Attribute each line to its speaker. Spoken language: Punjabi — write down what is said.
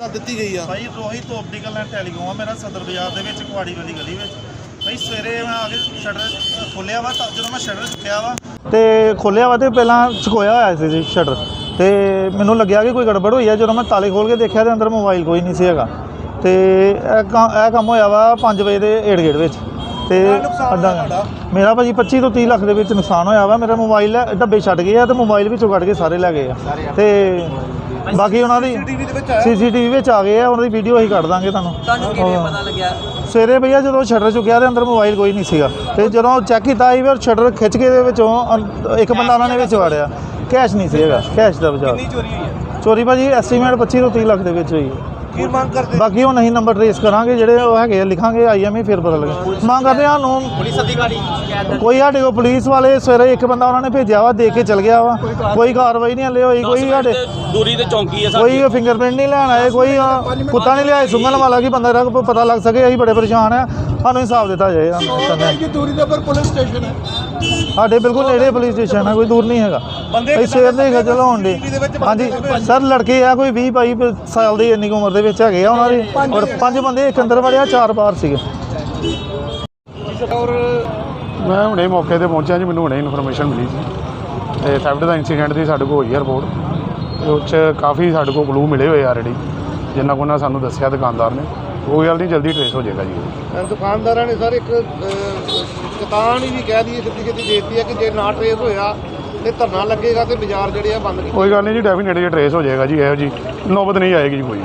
Speaker 1: ਦਿੱਤੀ ਗਈ ਆ।
Speaker 2: ਭਾਈ ਰੋਹਿਤ ਆਪਟੀਕਲ ਐਂਡ ਟੈਲੀਕਾਮ ਆ ਮੇਰਾ ਸਦਰ ਬਾਜ਼ਾਰ ਦੇ ਵਿੱਚ, ਕੁਆੜੀ ਵਾਲੀ ਗਲੀ ਵਿੱਚ। ਭਾਈ, ਸਵੇਰੇ ਮੈਂ ਆ ਕੇ ਸ਼ਟਰ ਖੋਲਿਆ ਵਾ, ਤਾਂ ਜਦੋਂ ਮੈਂ ਸ਼ਟਰ ਚੁੱਕਿਆ ਵਾ,
Speaker 3: ਤੇ ਖੋਲਿਆ ਵਾ ਤੇ ਪਹਿਲਾਂ ਚੁਕੋਇਆ ਹੋਇਆ ਸੀ ਜੀ ਸ਼ਟਰ ਤੇ ਮੈਨੂੰ ਲੱਗਿਆ ਕਿ ਕੋਈ ਗੜਬੜ ਹੋਈ ਹੈ ਜਦੋਂ ਮੈਂ ਤਾਲੇ ਖੋਲ ਕੇ ਦੇਖਿਆ ਤੇ ਅੰਦਰ ਮੋਬਾਈਲ ਕੋਈ ਨਹੀਂ ਸੀ ਹੈਗਾ। ਤੇ ਇਹ ਕੰਮ ਇਹ ਕੰਮ ਹੋਇਆ ਵਾ 5 ਵਜੇ ਦੇ ਏੜ ਗੇੜ ਵਿੱਚ। ਤੇ ਅੱਧਾ ਮੇਰਾ ਭਾਜੀ 25 ਤੋਂ 30 ਲੱਖ ਦੇ ਵਿੱਚ ਨੁਕਸਾਨ ਹੋਇਆ ਵਾ। ਮੇਰਾ ਮੋਬਾਈਲ ਹੈ, ਡੱਬੇ ਛੱਡ ਗਏ ਆ ਤੇ ਮੋਬਾਈਲ ਵਿੱਚੋਂ ਕੱਢ ਕੇ ਸਾਰੇ ਲੈ ਗਏ ਆ। ਤੇ ਬਾਕੀ ਉਹਨਾਂ ਦੀ ਸੀਸੀਟੀਵੀ ਵਿੱਚ ਆ ਗਏ ਆ। ਉਹਨਾਂ ਦੀ ਵੀਡੀਓ ਅਸੀਂ ਕੱਢ ਦਾਂਗੇ ਤੁਹਾਨੂੰ।
Speaker 4: ਤੁਹਾਨੂੰ ਕਿਵੇਂ ਪਤਾ ਲੱਗਿਆ?
Speaker 3: ਸਵੇਰੇ ਭਈਆ ਜਦੋਂ ਸ਼ਟਰ ਚੁੱਕਿਆ ਤੇ ਅੰਦਰ ਮੋਬਾਈਲ ਕੋਈ ਨਹੀਂ ਸੀਗਾ। ਤੇ ਜਦੋਂ ਚੈੱਕ ਕੀਤਾ ਆਈ ਫਿਰ ਸ਼ਟਰ ਖਿੱਚ ਕੇ ਦੇ ਵਿੱਚੋਂ ਇੱਕ ਬੰਦਾ ਉਹਨਾਂ ਨੇ ਵਿੱਚ ਵਾੜਿਆ। ਕੈਸ਼ ਨਹੀਂ ਸੀ ਹੈਗਾ। ਕੈਸ਼ ਦਾ ਬਚਾਅ।
Speaker 1: ਚੋਰੀ ਹੋਈ ਹੈ?
Speaker 3: ਚੋਰੀ ਭਾਜੀ ਐਸਟੀਮੇਟ 25 ਤੋਂ 30 ਲੱਖ ਦੇ ਵਿੱਚ ਹੋਈ ਹੈ।
Speaker 1: ਕੀ ਮੰਗ ਕਰਦੇ
Speaker 3: ਬਾਕੀ ਹੁਣ ਅਸੀਂ ਨੰਬਰ ਟ੍ਰੇਸ ਕਰਾਂਗੇ ਜਿਹੜੇ ਉਹ ਹੈਗੇ ਆ, ਲਿਖਾਂਗੇ ਆਈਐਮਈ ਫਿਰ ਪਤਾ ਲੱਗੇ ਮੰਗ ਕਰਦੇ ਹਾਂ ਨੂੰ
Speaker 4: ਪੁਲਿਸ ਅਧਿਕਾਰੀ ਸ਼ਿਕਾਇਤ ਦਰਜ
Speaker 3: ਕੋਈ ਸਾਡੇ ਕੋਲ ਪੁਲਿਸ ਵਾਲੇ ਸਵੇਰੇ ਇੱਕ ਬੰਦਾ ਉਹਨਾਂ ਨੇ ਭੇਜਿਆ ਵਾ ਦੇ ਕੇ ਚਲ ਗਿਆ ਵਾ। ਕੋਈ ਕਾਰਵਾਈ ਨਹੀਂ ਹਲੇ ਹੋਈ ਕੋਈ ਸਾਡੇ
Speaker 4: ਦੂਰੀ ਤੇ ਚੌਂਕੀ ਹੈ
Speaker 3: ਕੋਈ ਫਿੰਗਰਪ੍ਰਿੰਟ ਨਹੀਂ ਲੈਣ ਆਏ ਕੋਈ ਕੁੱਤਾ ਨਹੀਂ ਲਿਆਏ ਸੁੰਘਣ ਵਾਲਾ ਕਿ ਬੰਦਾ ਦਾ ਪਤਾ ਲੱਗ ਸਕੇ ਅਸੀਂ ਬੜੇ ਪਰੇਸ਼ਾਨ ਆ। ਸਾਨੂੰ ਇਨਸਾਫ ਦਿੱਤਾ ਜਾਏ ਸਾਨੂੰ
Speaker 1: ਦੂਰੀ ਦੇ ਉੱਪਰ ਪੁਲਿਸ ਸਟੇਸ਼ਨ ਹੈ।
Speaker 3: ਸਾਡੇ ਬਿਲਕੁਲ ਨੇੜੇ ਪੁਲਿਸ ਸਟੇਸ਼ਨ ਹੈ ਕੋਈ ਦੂਰ ਨਹੀਂ ਹੈਗਾ। ਅਸੀਂ ਸਵੇਰ ਦੇ ਖਜਲ ਹੋਣ ਦੇ ਹਾਂਜੀ ਸਰ ਲੜਕੇ ਆ ਕੋਈ 20 22 ਸਾਲ ਦੀ ਇੰਨੀ ਕੁ ਉਮਰ ਦੇ ਵਿੱਚ ਹੈਗੇ ਆ ਉਹਨਾਂ ਦੇ। ਔਰ ਪੰਜ ਬੰਦੇ ਇੱਕ ਅੰਦਰ ਵੜਿਆ ਚਾਰ ਬਾਹਰ ਸੀਗੇ।
Speaker 5: ਮੈਂ ਹੁਣੇ ਮੌਕੇ ਤੇ ਪਹੁੰਚਿਆ ਜੀ ਮੈਨੂੰ ਹੁਣੇ ਇਨਫੋਰਮੇਸ਼ਨ ਮਿਲੀ ਸੀ ਤੇ ਥੈਫਟ ਦਾ ਇਨਸੀਡੈਂਟ ਦੀ ਸਾਡੇ ਕੋਲ ਹੋਈ ਹੈ ਰਿਪੋਰਟ ਤੇ ਉਹ 'ਚ ਕਾਫੀ ਸਾਡੇ ਕੋਲ ਕਲੂ ਮਿਲੇ ਹੋਏ ਆਲਰੇਡੀ ਜਿੰਨਾ ਕੋ ਉਹਨਾਂ ਸਾਨੂੰ ਦੱਸਿਆ ਦੁਕਾਨਦਾਰ ਨੇ। ਕੋਈ ਗੱਲ ਨਹੀਂ ਜਲਦੀ ਟ੍ਰੇਸ ਹੋ ਜਾਏਗਾ ਜੀ ਉਹ।
Speaker 1: ਦੁਕਾਨਦਾਰਾਂ ਨੇ ਸਰ ਇੱਕ ਕਤਾਨ ਹੀ ਵੀ ਕਹਿ ਦਈਏ, ਸਿੱਧੀ ਸਿੱਧੀ ਦੇਤੀ ਹੈ ਕਿ ਜੇ ਨਾ ਟਰੇਸ ਹੋਇਆ ਤੇ ਧਰਨਾ ਲੱਗੇਗਾ ਤੇ ਬਾਜ਼ਾਰ ਜਿਹੜੇ ਆ ਬੰਦ
Speaker 5: ਕੋਈ ਗੱਲ ਨਹੀਂ ਜੀ ਡੈਫੀਨੇਟਲੀ ਟ੍ਰੇਸ ਹੋ ਜਾਏਗਾ ਜੀ, ਇਹੋ ਜੀ ਨੌਬਤ ਨਹੀਂ ਆਏਗੀ ਜੀ ਕੋਈ।